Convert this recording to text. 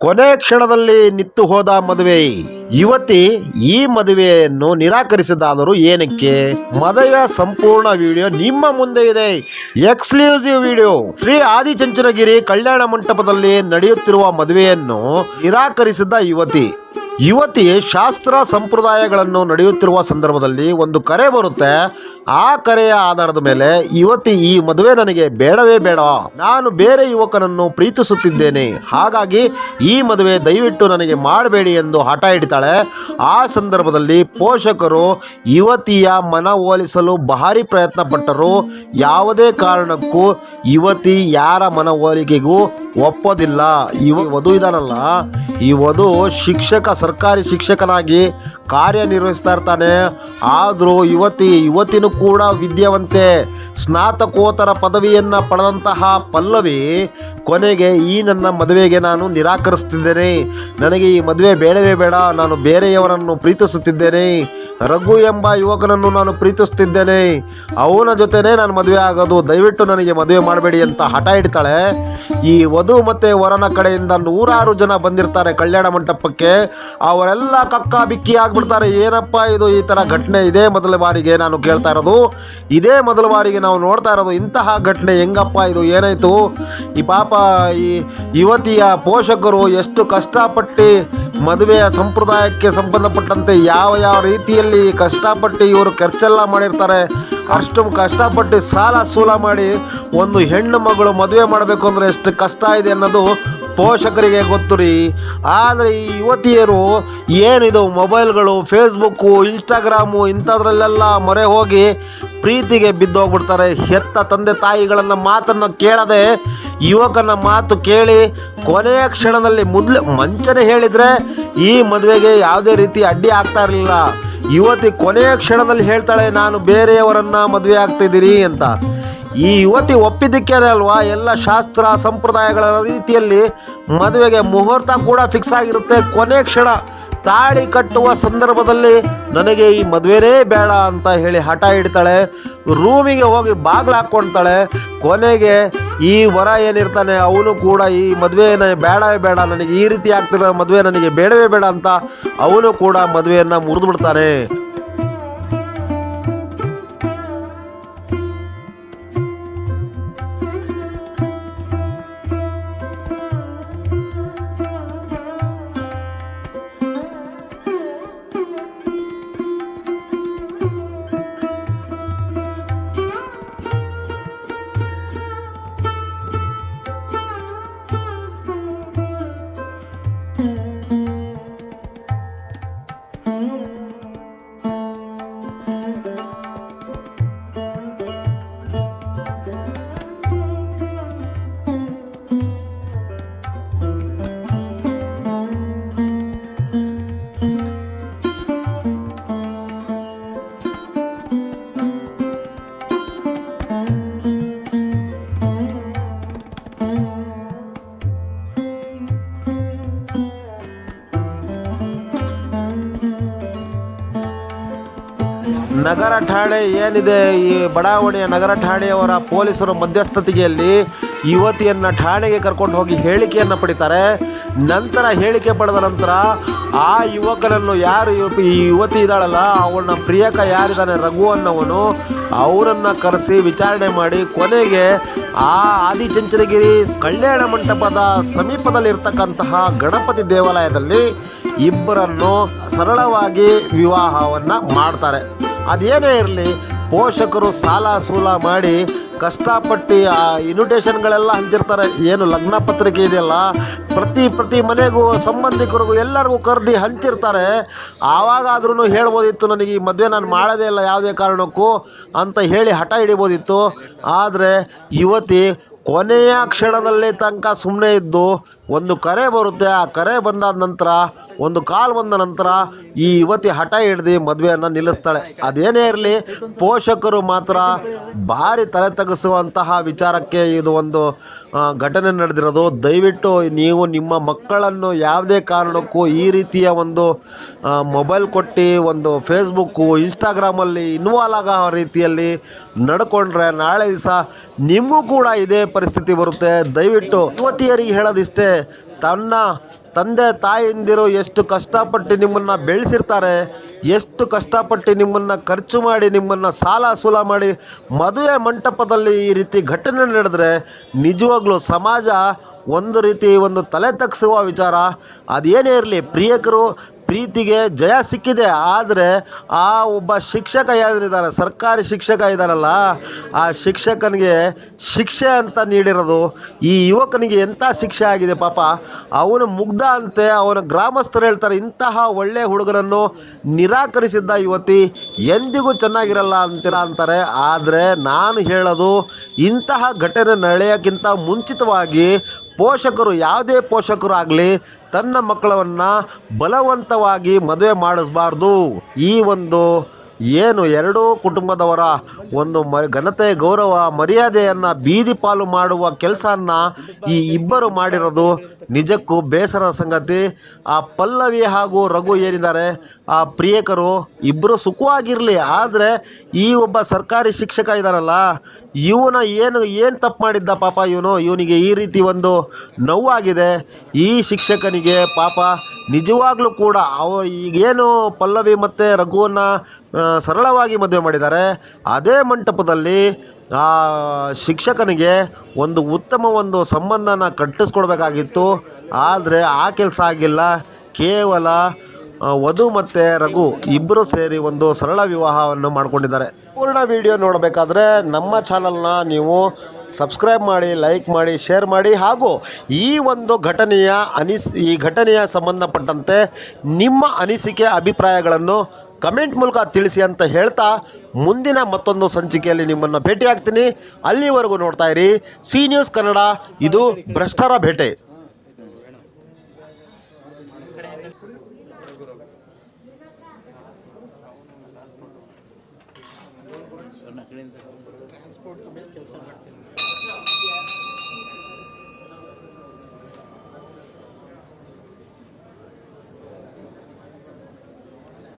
ಕೊನೆ ಕ್ಷಣದಲ್ಲಿ ನಿತ್ತು ಹೋದ ಮದುವೆ. ಯುವತಿ ಈ ಮದುವೆಯನ್ನು ನಿರಾಕರಿಸಿದಾದರೂ ಏನಕ್ಕೆ? ಮದುವೆ ಸಂಪೂರ್ಣ ವಿಡಿಯೋ ನಿಮ್ಮ ಮುಂದೆ ಇದೆ. Exclusive video. ಶ್ರೀ ಆದಿಚಂಚನಗಿರಿ ಕಲ್ಯಾಣ ಮಂಟಪದಲ್ಲಿ ನಡೆಯುತ್ತಿರುವ ಮದುವೆಯನ್ನು ನಿರಾಕರಿಸಿದ ಯುವತಿ. ಯುವತಿ ಶಾಸ್ತ್ರ ಸಂಪ್ರದಾಯಗಳನ್ನು ನಡೆಯುತ್ತಿರುವ ಸಂದರ್ಭದಲ್ಲಿ ಒಂದು ಕರೆ ಬರುತ್ತೆ. ಆ ಕರೆಯ ಆಧಾರದ ಮೇಲೆ ಯುವತಿ ಈ ಮದುವೆ ನನಗೆ ಬೇಡವೇ ಬೇಡ. ನಾನು ಬೇರೆ ಯುವಕನನ್ನು ಪ್ರೀತಿಸುತ್ತಿದ್ದೇನೆ. ಹಾಗಾಗಿ ಈ ಮದುವೆ ದಯವಿಟ್ಟು ನನಗೆ ಮಾಡಬೇಡಿ ಎಂದು ಹಠ ಹಿಡಿತಾಳೆ. ಆ ಸಂದರ್ಭದಲ್ಲಿ ಪೋಷಕರು ಯುವತಿಯ ಮನವೊಲಿಸಲು ಭಾರಿ ಪ್ರಯತ್ನ ಪಟ್ಟರು ಯಾವುದೇ ಕಾರಣಕ್ಕೂ ಯುವತಿ ಯಾರ ಮನವೊಲಿಕೆಗೂ ಒಪ್ಪೋದಿಲ್ಲ. ಇವ ವಧು ಇದಾನಲ್ಲ ವಧು ಶಿಕ್ಷಕ ಸರ್ಕಾರಿ ಶಿಕ್ಷಕನಾಗಿ ಕಾರ್ಯನಿರ್ವಹಿಸ್ತಾ ಇರ್ತಾನೆ. ಆದರೂ ಯುವತಿ ಯುವತಿನೂ ಕೂಡ ವಿದ್ಯಾವಂತೆ ಸ್ನಾತಕೋತ್ತರ ಪದವಿಯನ್ನು ಪಡೆದಂತಹ ಪಲ್ಲವಿ ಕೊನೆಗೆ ಈ ನನ್ನ ಮದುವೆಗೆ ನಾನು ನಿರಾಕರಿಸ್ತಿದ್ದೇನೆ ನನಗೆ ಈ ಮದುವೆ ಬೇಡವೇ ಬೇಡ, ನಾನು ಬೇರೆಯವರನ್ನು ಪ್ರೀತಿಸುತ್ತಿದ್ದೇನೆ. ರಘು ಎಂಬ ಯುವಕನನ್ನು ನಾನು ಪ್ರೀತಿಸುತ್ತಿದ್ದೇನೆ. ಅವನ ಜೊತೆನೇ ನಾನು ಮದುವೆ ಆಗೋದು. ದಯವಿಟ್ಟು ನನಗೆ ಮದುವೆ ಮಾಡಬೇಡಿ ಅಂತ ಹಠ ಇಡ್ತಾಳೆ. ಈ ವಧು ಮತ್ತು ವರನ ಕಡೆಯಿಂದ ನೂರಾರು ಜನ ಬಂದಿರ್ತಾರೆ ಕಲ್ಯಾಣ ಮಂಟಪಕ್ಕೆ. ಅವರೆಲ್ಲ ಕಕ್ಕ ಬಿಕ್ಕಿ ಆಗ್ಬಿಡ್ತಾರೆ ಏನಪ್ಪ ಇದು ಈ ಥರ ಘಟನೆ ಇದೇ? ಮೊದಲ ಬಾರಿಗೆ ನಾನು ಕೇಳ್ತಾ ಇರೋದು. ಇದೇ ಮೊದಲ ಬಾರಿಗೆ ನಾವು ನೋಡ್ತಾ ಇರೋದು, ಇಂತಹ ಘಟನೆ ಹೆಂಗಪ್ಪ ಇದು, ಏನಾಯಿತು? ಈ ಪಾಪ ಈ ಯುವತಿಯ ಪೋಷಕರು ಎಷ್ಟು ಕಷ್ಟಪಟ್ಟು ಮದುವೆಯ ಸಂಪ್ರದಾಯಕ್ಕೆ ಸಂಬಂಧಪಟ್ಟಂತೆ ಯಾವ ಯಾವ ರೀತಿಯಲ್ಲಿ ಕಷ್ಟಪಟ್ಟು ಇವರು ಖರ್ಚೆಲ್ಲ ಮಾಡಿರ್ತಾರೆ, ಅಷ್ಟು ಕಷ್ಟಪಟ್ಟು ಸಾಲ ಸೂಲ ಮಾಡಿ ಒಂದು ಹೆಣ್ಣು ಮಗಳು ಮದುವೆ ಮಾಡಬೇಕು ಅಂದರೆ ಎಷ್ಟು ಕಷ್ಟ ಇದೆ ಅನ್ನೋದು ಪೋಷಕರಿಗೆ ಗೊತ್ತು ರೀ ಆದರೆ ಈ ಯುವತಿಯರು ಏನಿದು ಮೊಬೈಲ್ಗಳು ಫೇಸ್ಬುಕ್ಕು ಇನ್ಸ್ಟಾಗ್ರಾಮು ಇಂಥದ್ರಲ್ಲೆಲ್ಲ ಮೊರೆ ಹೋಗಿ ಪ್ರೀತಿಗೆ ಬಿದ್ದೋಗ್ಬಿಡ್ತಾರೆ. ಹೆತ್ತ ತಂದೆ ತಾಯಿಗಳನ್ನು ಮಾತನ್ನು ಕೇಳದೆ ಯುವಕನ ಮಾತು ಕೇಳಿ ಕೊನೆಯ ಕ್ಷಣದಲ್ಲಿ ಮೊದಲು ಮಂಚನೆ ಹೇಳಿದರೆ ಈ ಮದುವೆಗೆ ಯಾವುದೇ ರೀತಿ ಅಡ್ಡಿ ಆಗ್ತಾ ಇರಲಿಲ್ಲ. ಯುವತಿ ಕೊನೆಯ ಕ್ಷಣದಲ್ಲಿ ಹೇಳ್ತಾಳೆ, ನಾನು ಬೇರೆಯವರನ್ನು ಮದುವೆ ಆಗ್ತಿದ್ದೀನಿ ಅಂತ. ಈ ಯುವತಿ ಒಪ್ಪಿದ್ದಕ್ಕೇನೆ ಅಲ್ವಾ ಎಲ್ಲ ಶಾಸ್ತ್ರ, ಸಂಪ್ರದಾಯಗಳ ರೀತಿಯಲ್ಲಿ ಮದುವೆಗೆ ಮುಹೂರ್ತ ಕೂಡ ಫಿಕ್ಸ್ ಆಗಿರುತ್ತೆ. ಕೊನೆ ಕ್ಷಣ ತಾಳಿ ಕಟ್ಟುವ ಸಂದರ್ಭದಲ್ಲಿ ನನಗೆ ಈ ಮದುವೆನೇ ಬೇಡ ಅಂತ ಹೇಳಿ ಹಠ ಹಿಡ್ತಾಳೆ. ರೂಮಿಗೆ ಹೋಗಿ ಬಾಗಿಲು ಹಾಕ್ಕೊಳ್ತಾಳೆ ಕೊನೆಗೆ ಈ ವರ ಏನಿರ್ತಾನೆ, ಅವನು ಕೂಡ ಈ ಮದುವೆ ಬೇಡವೇ ಬೇಡ, ನನಗೆ ಈ ರೀತಿ ಆಗ್ತಿರೋ ಮದುವೆ ನನಗೆ ಬೇಡವೇ ಬೇಡ ಅಂತ ಅವನು ಕೂಡ ಮದುವೆಯನ್ನು ಮುರಿದು ಬಿಡ್ತಾನೆ ನಗರ ಠಾಣೆ ಏನಿದೆ, ಈ ಬಡಾವಣೆಯ ನಗರ ಠಾಣೆಯವರ ಪೊಲೀಸರು ಮಧ್ಯಸ್ಥಿಕೆಯಲ್ಲಿ ಯುವತಿಯನ್ನು ಠಾಣೆಗೆ ಕರ್ಕೊಂಡು ಹೋಗಿ ಹೇಳಿಕೆಯನ್ನು ಪಡಿತಾರೆ. ನಂತರ ಹೇಳಿಕೆ ಪಡೆದ ನಂತರ ಆ ಯುವಕನನ್ನು ಯಾರು ಈ ಯುವತಿ ಇದ್ದಾಳಲ್ಲ, ಅವನ ಪ್ರಿಯಕ ಯಾರಿದ್ದಾನೆ, ರಘು ಅನ್ನೋವನು ಅವರನ್ನು ಕರೆಸಿ ವಿಚಾರಣೆ ಮಾಡಿ ಕೊನೆಗೆ ಆ ಆದಿಚಂಚನಗಿರಿ ಕಲ್ಯಾಣ ಮಂಟಪದ ಸಮೀಪದಲ್ಲಿರ್ತಕ್ಕಂತಹ ಗಣಪತಿ ದೇವಾಲಯದಲ್ಲಿ ಇಬ್ಬರನ್ನು ಸರಳವಾಗಿ ವಿವಾಹವನ್ನು ಮಾಡ್ತಾರೆ. ಅದೇನೇ ಇರಲಿ, ಪೋಷಕರು ಸಾಲ ಸೂಲ ಮಾಡಿ ಕಷ್ಟಪಟ್ಟು, ಆ ಇನ್ವಿಟೇಷನ್ಗಳೆಲ್ಲ ಹಂಚಿರ್ತಾರೆ. ಏನು ಲಗ್ನ ಪತ್ರಿಕೆ ಇದೆಯಲ್ಲ, ಪ್ರತಿ ಪ್ರತಿ ಮನೆಗೂ, ಸಂಬಂಧಿಕರಿಗೂ ಎಲ್ಲರಿಗೂ ಕರೆದಿ ಹಂಚಿರ್ತಾರೆ. ಆವಾಗಾದ್ರೂ ಹೇಳ್ಬೋದಿತ್ತು ನನಗೆ, ಈ ಮದುವೆ ನಾನು ಮಾಡೋದೇ ಇಲ್ಲ ಯಾವುದೇ ಕಾರಣಕ್ಕೂ ಅಂತ ಹೇಳಿ ಹಠ ಹಿಡಿಬೋದಿತ್ತು. ಆದರೆ, ಯುವತಿ ಕೊನೆಯ ಕ್ಷಣದಲ್ಲಿ ತನಕ ಸುಮ್ಮನೆ ಇದ್ದು ಒಂದು ಕರೆ ಬರುತ್ತೆ, ಆ ಕರೆ ಬಂದಾದ ನಂತರ, ಒಂದು ಕಾಲ್ ಬಂದ ನಂತರ ಈ ಯುವತಿ ಹಠ ಹಿಡ್ದು ಮದುವೆಯನ್ನು ನಿಲ್ಲಿಸ್ತಾಳೆ. ಅದೇನೇ ಇರಲಿ, ಪೋಷಕರು ಮಾತ್ರ ಭಾರಿ ತಲೆ ತಗಿಸುವಂತಹ ವಿಚಾರಕ್ಕೆ ಇದು ಒಂದು ಘಟನೆ ನಡೆದಿರೋದು. ದಯವಿಟ್ಟು ನೀವು ನಿಮ್ಮ ಮಕ್ಕಳನ್ನು ಯಾವುದೇ ಕಾರಣಕ್ಕೂ ಈ ರೀತಿಯ ಒಂದು ಮೊಬೈಲ್ ಕೊಟ್ಟು ಒಂದು ಫೇಸ್ಬುಕ್ಕು ಇನ್ಸ್ಟಾಗ್ರಾಮಲ್ಲಿ ಇನ್ವಾಲ್ ಆಗೋ ರೀತಿಯಲ್ಲಿ ನಡ್ಕೊಂಡ್ರೆ ನಾಳೆ ದಿವಸ ನಿಮಗೂ ಕೂಡ ಇದೇ ಪರಿಸ್ಥಿತಿ ಬರುತ್ತೆ. ದಯವಿಟ್ಟು ಯುವತಿಯರಿಗೆ ಹೇಳೋದಿಷ್ಟೇ. ತನ್ನ ತಂದೆ ತಾಯಂದಿರು ಎಷ್ಟು ಕಷ್ಟಪಟ್ಟು ನಿಮ್ಮನ್ನು ಬೆಳೆಸಿರ್ತಾರೆ, ಎಷ್ಟು ಕಷ್ಟಪಟ್ಟು ನಿಮ್ಮನ್ನು ಖರ್ಚು ಮಾಡಿ ನಿಮ್ಮನ್ನು ಸಾಲ ಸೂಲ ಮಾಡಿ ಮದುವೆ ಮಂಟಪದಲ್ಲಿ ಈ ರೀತಿ ಘಟನೆ ನಡೆದರೆ ನಿಜವಾಗ್ಲೂ ಸಮಾಜ ಒಂದು ರೀತಿ ಒಂದು ತಲೆ ತಗ್ಸುವ ವಿಚಾರ. ಅದೇನೇ ಇರಲಿ, ಪ್ರಿಯಕರು ಪ್ರೀತಿಗೆ ಜಯ ಸಿಕ್ಕಿದೆ, ಆದರೆ ಆ ಒಬ್ಬ ಶಿಕ್ಷಕ ಯಾರಿದ್ದಾರೆ ಸರ್ಕಾರಿ ಶಿಕ್ಷಕ ಇದ್ದಾರಲ್ಲ, ಆ ಶಿಕ್ಷಕನಿಗೆ ಶಿಕ್ಷೆ ಅಂತ ನೀಡಿರೋದು, ಈ ಯುವಕನಿಗೆ ಎಂಥ ಶಿಕ್ಷೆ ಆಗಿದೆ ಪಾಪ? ಅವನು ಮುಗ್ಧ ಅಂತೆ, ಅವನ ಗ್ರಾಮಸ್ಥರು ಹೇಳ್ತಾರೆ, ಇಂತಹ ಒಳ್ಳೆಯ ಹುಡುಗರನ್ನು ನಿರಾಕರಿಸಿದ್ದ ಯುವತಿ ಎಂದಿಗೂ ಚೆನ್ನಾಗಿರಲ್ಲ ಅಂತೀರ ಅಂತಾರೆ. ಆದರೆ ನಾನು ಹೇಳೋದು, ಇಂತಹ ಘಟನೆ ನಡೆಯೋಕ್ಕಿಂತ ಮುಂಚಿತವಾಗಿ ಪೋಷಕರು ಯಾವುದೇ ಪೋಷಕರು ಆಗಲಿ ತನ್ನ ಮಕ್ಕಳನ್ನು ಬಲವಂತವಾಗಿ ಮದುವೆ ಮಾಡಿಸಬಾರ್ದು. ಈ ಒಂದು ಏನು ಎರಡೂ ಕುಟುಂಬದವರ ಒಂದು ಮ, ಘನತೆ, ಗೌರವ, ಮರ್ಯಾದೆಯನ್ನು ಬೀದಿ ಪಾಲು ಮಾಡುವ ಕೆಲಸನ ಈ ಇಬ್ಬರು ಮಾಡಿರೋದು ನಿಜಕ್ಕೂ ಬೇಸರ ಸಂಗತಿ. ಆ ಪಲ್ಲವಿ ಹಾಗೂ ರಘು ಏನಿದ್ದಾರೆ, ಆ ಪ್ರಿಯಕರು ಇಬ್ಬರು ಸುಖವಾಗಿರಲಿ, ಆದರೆ ಈ ಒಬ್ಬ ಸರ್ಕಾರಿ ಶಿಕ್ಷಕ ಇದ್ದಾರಲ್ಲ ಇವನ ಏನು ಏನು ತಪ್ಪು ಮಾಡಿದ್ದ ಪಾಪ ಇವನು? ಇವನಿಗೆ ಈ ರೀತಿ ಒಂದು ನೋವಾಗಿದೆ. ಈ ಶಿಕ್ಷಕನಿಗೆ ಪಾಪ ನಿಜವಾಗ್ಲೂ ಕೂಡ ಅವ ಈಗೇನು ಪಲ್ಲವಿ ಮತ್ತು ರಘುವನ್ನು ಸರಳವಾಗಿ ಮದುವೆ ಮಾಡಿದ್ದಾರೆ. ಅದೇ ಮಂಟಪದಲ್ಲಿ, ಆ, ಶಿಕ್ಷಕನಿಗೆ ಒಂದು ಉತ್ತಮ ಒಂದು ಸಂಬಂಧನ ಕಟ್ಟಿಸ್ಕೊಡ್ಬೇಕಾಗಿತ್ತು. ಆದರೆ ಆ ಕೆಲಸ ಆಗಿಲ್ಲ. ಕೇವಲ ವಧು ಮತ್ತೆ ರಘು ಇಬ್ಬರು ಸೇರಿ ಒಂದು ಸರಳ ವಿವಾಹವನ್ನು ಮಾಡಿಕೊಂಡಿದ್ದಾರೆ. ಪೂರ್ಣ ವಿಡಿಯೋ ನೋಡಬೇಕಾದ್ರೆ ನಮ್ಮ ಚಾನಲ್ನ ನೀವು ಸಬ್ಸ್ಕ್ರೈಬ್ ಮಾಡಿ, ಲೈಕ್ ಮಾಡಿ, ಶೇರ್ ಮಾಡಿ ಹಾಗೂ ಈ ಒಂದು ಘಟನೆಯ ಅನಿಸ್, ಈ ಘಟನೆಯ ಸಂಬಂಧಪಟ್ಟಂತೆ ನಿಮ್ಮ ಅನಿಸಿಕೆ, ಅಭಿಪ್ರಾಯಗಳನ್ನು ಕಮೆಂಟ್ ಮೂಲಕ ತಿಳಿಸಿ ಅಂತ ಹೇಳ್ತಾ ಮುಂದಿನ ಮತ್ತೊಂದು ಸಂಚಿಕೆಯಲ್ಲಿ ನಿಮ್ಮನ್ನು ಭೇಟಿಯಾಗ್ತೀನಿ. ಅಲ್ಲಿವರೆಗೂ ನೋಡ್ತಾ ಇರಿ. ಸಿ ನ್ಯೂಸ್ ಕನ್ನಡ, ಇದು ಭ್ರಷ್ಟರ ಭೇಟೆ. ಟ್ರಾನ್ಸ್ಪೋರ್ಟ್ ಮೇಲೆ ಕೆಲಸ ಮಾಡ್ತೀನಿ.